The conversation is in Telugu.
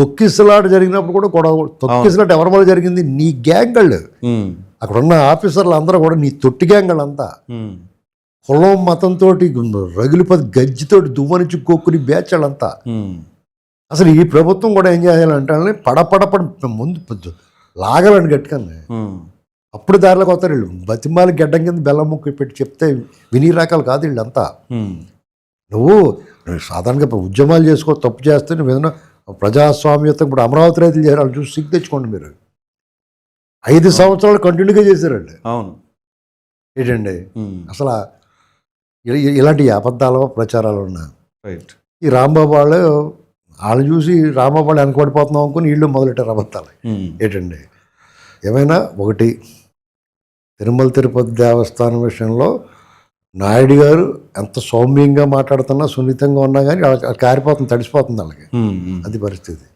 తొక్కిసలాట జరిగినప్పుడు కూడా గొడవ తొక్కిసలాట ఎవరి వల్ల జరిగింది? నీ గ్యాంగ్ వాళ్ళు అక్కడ ఉన్న ఆఫీసర్లు అందరూ కూడా నీ తొట్టి గ్యాంగ్ వాళ్ళంతా కులం మతంతో రగిలిపది గజ్జితోటి దువ్వనిచ్చి కొక్కుని బ్యాచ్ వాళ్ళంతా అసలు ఈ ప్రభుత్వం కూడా ఏం చేయాలంటే పడపడపడ ముందు పొద్దు లాగాలని గట్టుకని అప్పుడు దారిలోకి వస్తారు వీళ్ళు. బతిమాలి గడ్డం కింద బెల్లం ముక్కు పెట్టి చెప్తే విని రకాలు కాదు వీళ్ళంతా. నువ్వు సాధారణంగా ఉద్యమాలు చేసుకో తప్పు చేస్తే నువ్వు ఏదైనా ప్రజాస్వామ్యత ఇప్పుడు అమరావతి రైతులు చేయాలి వాళ్ళు చూసి సిగ్గు తెచ్చుకోండి మీరు. ఐదు సంవత్సరాలు కంటిన్యూగా చేశారండి. అవును. ఏంటండి? అసలు ఇలాంటి అబద్ధాలు ప్రచారాలు ఉన్నా రైట్. ఈ రాంబాబు వాళ్ళు వాళ్ళు చూసి రాంబాబు వాళ్ళు వెనకబడిపోతున్నాం అనుకుని వీళ్ళు మొదలెట్టారు అబద్ధాలు. ఏంటండి? ఏమైనా ఒకటి తిరుమల తిరుపతి దేవస్థానం విషయంలో నాయుడు గారు ఎంత సౌమ్యంగా మాట్లాడుతున్నా సున్నితంగా ఉన్నా కానీ కారిపోతుంది తడిసిపోతుంది వాళ్ళకి. అది పరిస్థితి.